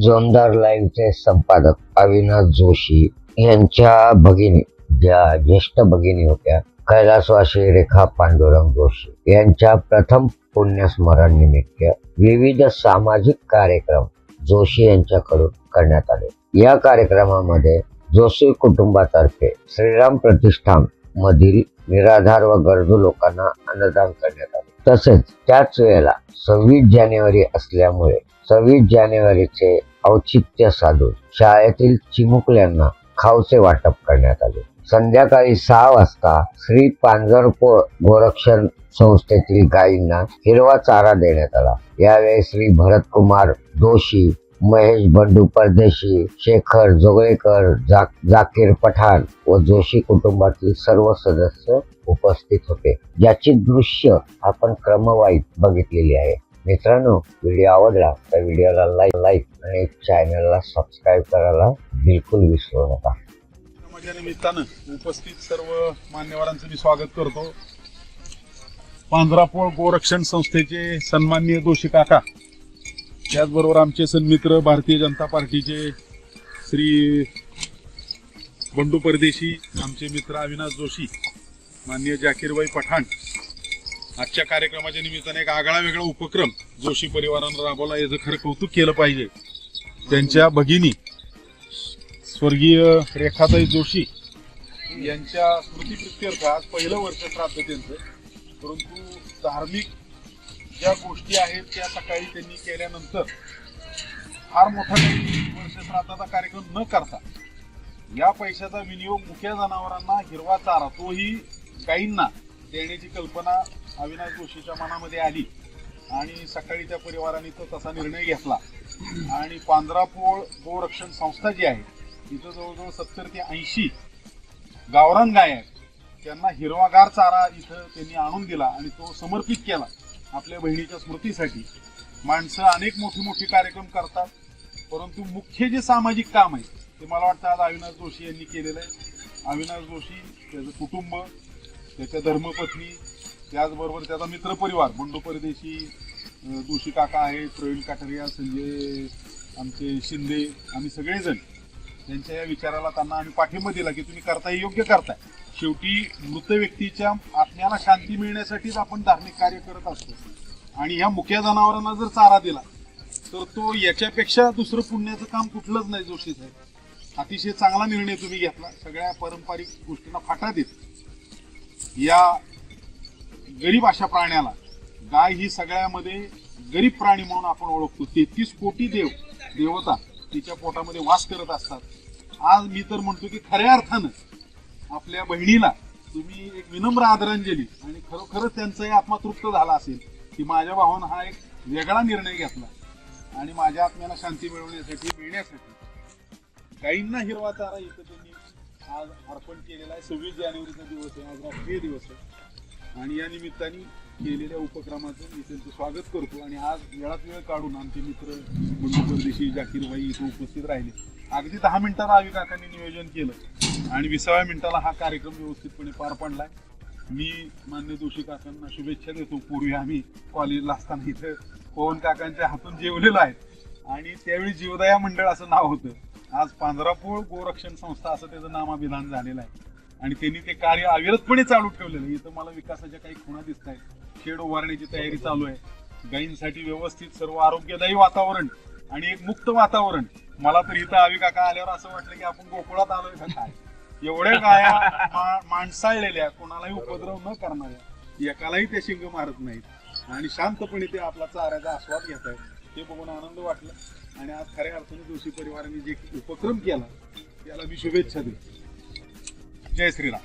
जोमदार लाईव्हचे संपादक अविनाश जोशी यांच्या भगिनी ज्या ज्येष्ठ भगिनी होत्या कैलासवासी रेखा पांडुरंग जोशी यांच्या प्रथम पुण्यस्मरण निमित्त विविध सामाजिक कार्यक्रम जोशी यांच्याकडून करण्यात आले. या कार्यक्रमामध्ये जोशी कुटुंबातर्फे श्रीराम प्रतिष्ठान मधील निराधार व गरजू लोकांना अन्नदान करण्यात आले. तसेच त्याच वेळेला सव्वीस जानेवारी असल्यामुळे सव्वीस जानेवारीचे औचित्य साधून शाळेतील चिमुकल्यांना खावचे वाटप करण्यात आले. संध्याकाळी सहा वाजता श्री पांजरपोळ गोरक्षण संस्थेतील गायींना हिरवा चारा देण्यात आला. यावेळी श्री भरतकुमार जोशी महेश बंडू परदेशी शेखर जोगळेकर जा, जाकीर पठाण व जोशी कुटुंबातील सर्व सदस्य उपस्थित होते. ज्याची दृश्य आपण क्रमवाईत बघितलेली आहे. मित्रांनो व्हिडिओ आवडला तर व्हिडिओला लाईक लाईक आणि चॅनलला सबस्क्राईब करायला बिलकुल विसरू नका. माझ्या निमित्तानं उपस्थित सर्व मान्यवरांचं मी स्वागत करतो. पांजरापोळ गोरक्षण संस्थेचे सन्माननीय दोषी काका त्याचबरोबर आमचे सन्मित्र भारतीय जनता पार्टीचे श्री बंडू परदेशी आमचे मित्र अविनाश जोशी माननीय जाकीरबाई पठाण आजच्या कार्यक्रमाच्या निमित्ताने एक आगळा वेगळा उपक्रम जोशी परिवारानं राबवला याचं खरं कौतुक केलं पाहिजे. त्यांच्या भगिनी स्वर्गीय रेखाताई जोशी यांच्या स्मृतीप्रित्यर्थ आज पहिलं वर्ष श्राद्ध त्यांचं. परंतु धार्मिक ज्या गोष्टी आहेत त्या सकाळी त्यांनी केल्यानंतर फार मोठा वर्ष श्राद्धाचा कार्यक्रम न करता या पैशाचा विनियोग मुख्या जनावरांना हिरवा चारा तोही काहींना देण्याची कल्पना अविनाश जोशीच्या मनामध्ये आली आणि सकाळी त्या परिवाराने तो तसा निर्णय घेतला. आणि पांजरापोळ गोरक्षण संस्था जी आहे तिथं जवळजवळ सत्तर ते ऐंशी गावरान गाय आहेत त्यांना हिरवागार चारा इथं त्यांनी आणून दिला आणि तो समर्पित केला आपल्या बहिणीच्या स्मृतीसाठी. माणसं अनेक मोठी मोठी कार्यक्रम करतात परंतु मुख्य जे सामाजिक काम आहे ते मला वाटतं आज अविनाश जोशी यांनी केलेलं आहे. अविनाश जोशी त्याचं कुटुंब त्याच्या धर्मपत्नी त्याचबरोबर त्याचा मित्रपरिवार बंडू परदेशी दोषी जोशी काका आहेत प्रवीण काटरिया संजय आमचे शिंदे आम्ही सगळेजण त्यांच्या या विचाराला त्यांना आम्ही पाठिंबा दिला की तुम्ही करताय योग्य करताय. शेवटी मृत व्यक्तीच्या आत्म्याला शांती मिळण्यासाठीच आपण धार्मिक कार्य करत असतो. आणि ह्या मुख्या जनावरांना जर चारा दिला तर तो याच्यापेक्षा दुसरं पुण्याचं काम कुठलंच नाही जोशी साहेब अतिशय चांगला निर्णय तुम्ही घेतला. सगळ्या पारंपरिक गोष्टींना फाटा देत. या गरीब अशा प्राण्याला गाय ही सगळ्यामध्ये गरीब प्राणी म्हणून आपण ओळखतो. तेहतीस कोटी देव देवता तिच्या पोटामध्ये वास करत असतात. आज मी तर म्हणतो की खऱ्या अर्थानं आपल्या बहिणीला तुम्ही एक विनम्र आदरांजली आणि खरोखरच त्यांचाही आत्मा तृप्त झाला असेल की माझ्या भावानं हा एक वेगळा निर्णय घेतला आणि माझ्या आत्म्याला शांती मिळवण्यासाठी मिळण्यासाठी. गाईंना हिरवा चारा इथं त्यांनी आज अर्पण केलेला आहे. सव्वीस जानेवारीचा दिवस आहे. आज राष्ट्रीय दिवस आहे. आणि या निमित्ताने केलेल्या उपक्रमाचं मी त्यांचं स्वागत करतो. आणि आज वेळात वेळ काढून आमचे मित्र बंडू परदेशी जाकीरबाई इथे उपस्थित राहिले. अगदी दहा मिनिटाला आवी काकांनी नियोजन केलं. आणि विसाव्या मिनिटाला हा कार्यक्रम व्यवस्थितपणे पार पडलाय. मी मान्य दोषी काकांना शुभेच्छा देतो. पूर्वी आम्ही कॉलेजला असताना इथं पवन काकांच्या हातून जेवलेलो आहे. आणि त्यावेळी जीवदया मंडळ असं नाव होतं. आज पांढरापूळ गोरक्षण संस्था असं त्याचं नामाभिधान झालेलं आहे. आणि त्यांनी ते कार्य अविरतपणे चालू ठेवलेलं आहे. इथं मला विकासाच्या काही खुणा दिसत आहेत शेड उभारण्याची तयारी चालू आहे. गायींसाठी व्यवस्थित सर्व आरोग्यदायी वातावरण आणि एक मुक्त वातावरण. मला तर इथं आवी काका आल्यावर असं वाटलं की आपण गोकुळात आलोय का काय? एवढ्या गाया माणसाळलेल्या कोणालाही उपद्रव न करणाऱ्या एकालाही ते शिंग मारत नाहीत. आणि शांतपणे ते आपला चाऱ्याचा आस्वाद घेत आहेत ते बघून आनंद वाटला. आणि आज खऱ्या अर्थाने जोशी परिवाराने जे उपक्रम केला त्याला मी शुभेच्छा देतो. जय श्रीराम.